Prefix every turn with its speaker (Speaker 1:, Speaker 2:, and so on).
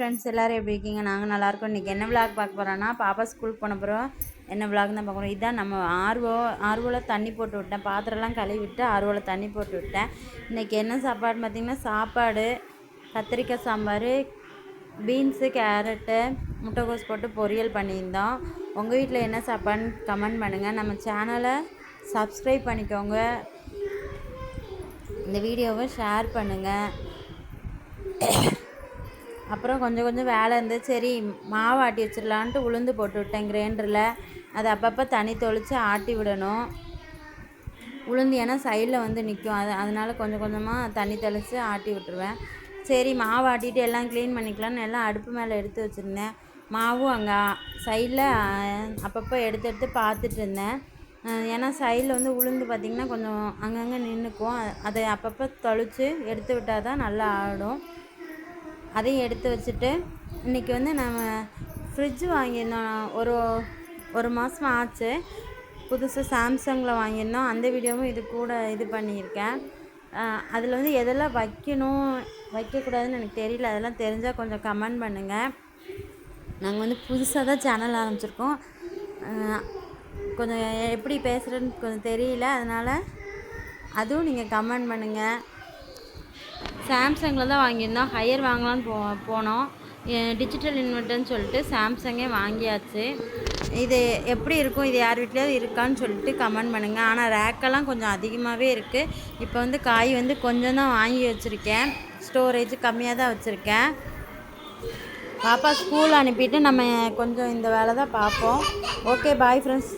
Speaker 1: Friends எல்லோரும் எப்படி இருக்கீங்க? நாங்கள் நல்லாயிருக்கோம் இன்றைக்கி என்ன விளாக் பார்க்க போகிறோன்னா பாப்பா ஸ்கூலுக்கு போன போகிறோம் என்ன விளாக் தான் பார்க்க போகிறோம் இதான் நம்ம ஆர்வோ ஆர்வோவில் தண்ணி போட்டு விட்டேன். பாத்திரம்லாம் கழுவி விட்டு ஆர்வோவில் தண்ணி போட்டு விட்டேன். இன்றைக்கி என்ன சாப்பாடு பார்த்திங்கன்னா சாப்பாடு கத்திரிக்காய் சாம்பார் பீன்ஸு கேரட்டு முட்டைக்கோஸ் போட்டு பொரியல் பண்ணியிருந்தோம். உங்கள் வீட்டில் என்ன சாப்பாடுன்னு கமெண்ட் பண்ணுங்கள் நம்ம சேனலை சப்ஸ்கிரைப் பண்ணிக்கோங்க. இந்த வீடியோவை ஷேர் பண்ணுங்கள் அப்புறம் கொஞ்சம் கொஞ்சம் வேலை இருந்து சரி மாவு ஆட்டி வச்சிடலான்ட்டு உளுந்து போட்டு விட்டேன் கிரைண்டரில். அதை அப்பப்போ தண்ணி தொளித்து ஆட்டி விடணும். உளுந்து ஏன்னா சைடில் வந்து நிற்கும் அது அதனால் கொஞ்சம் கொஞ்சமாக தண்ணி தெளித்து ஆட்டி விட்டுருவேன். சரி மாவு ஆட்டிட்டு எல்லாம் க்ளீன் பண்ணிக்கலாம்னு எல்லாம் அடுப்பு மேலே எடுத்து வச்சுருந்தேன். மாவும் அங்கே சைடில் அப்பப்போ எடுத்து எடுத்து பார்த்துட்டு இருந்தேன். ஏன்னா சைடில் வந்து உளுந்து பார்த்திங்கன்னா கொஞ்சம் அங்கங்கே நின்றுக்கும் அதை அப்பப்போ தொளித்து எடுத்து விட்டால் தான் நல்லா ஆடும். அதையும் எடுத்து வச்சுட்டு இன்றைக்கி வந்து நம்ம ஃப்ரிட்ஜ் வாங்கியிருந்தோம் ஒரு ஒரு மாதம் ஆச்சு. புதுசாக சாம்சங்கில் வாங்கியிருந்தோம் அந்த வீடியோவும் இது கூட இது பண்ணியிருக்கேன். அதில் வந்து எதெல்லாம் வைக்கணும் வைக்கக்கூடாதுன்னு எனக்கு தெரியல. அதெல்லாம் தெரிஞ்சால் கொஞ்சம் கமெண்ட் பண்ணுங்கள் நாங்கள் வந்து புதுசாக தான் சேனல் ஆரம்பிச்சிருக்கோம். கொஞ்சம் எப்படி பேசுகிறேன்னு கொஞ்சம் தெரியல. அதனால் அதுவும் நீங்கள் கமெண்ட் பண்ணுங்கள் சாம்சங்கில் தான் வாங்கியிருந்தோம். ஹையர் வாங்கலாம்னு போ போனோம். டிஜிட்டல் இன்வெர்ட்டர்னு சொல்லிட்டு சாம்சங்கே வாங்கியாச்சு. இது எப்படி இருக்கும்? இது யார் வீட்லேயாவது இருக்கான்னு சொல்லிட்டு கமெண்ட் பண்ணுங்கள் ஆனால் ரேக்கெல்லாம் கொஞ்சம் அதிகமாகவே இருக்குது இப்போ வந்து காய் வந்து கொஞ்சம் தான் வாங்கி வச்சுருக்கேன். ஸ்டோரேஜ் கம்மியாக தான் வச்சுருக்கேன். பாப்பா ஸ்கூல் அனுப்பிட்டு நம்ம கொஞ்சம் இந்த வேலை தான் பார்ப்போம். Okay bye friends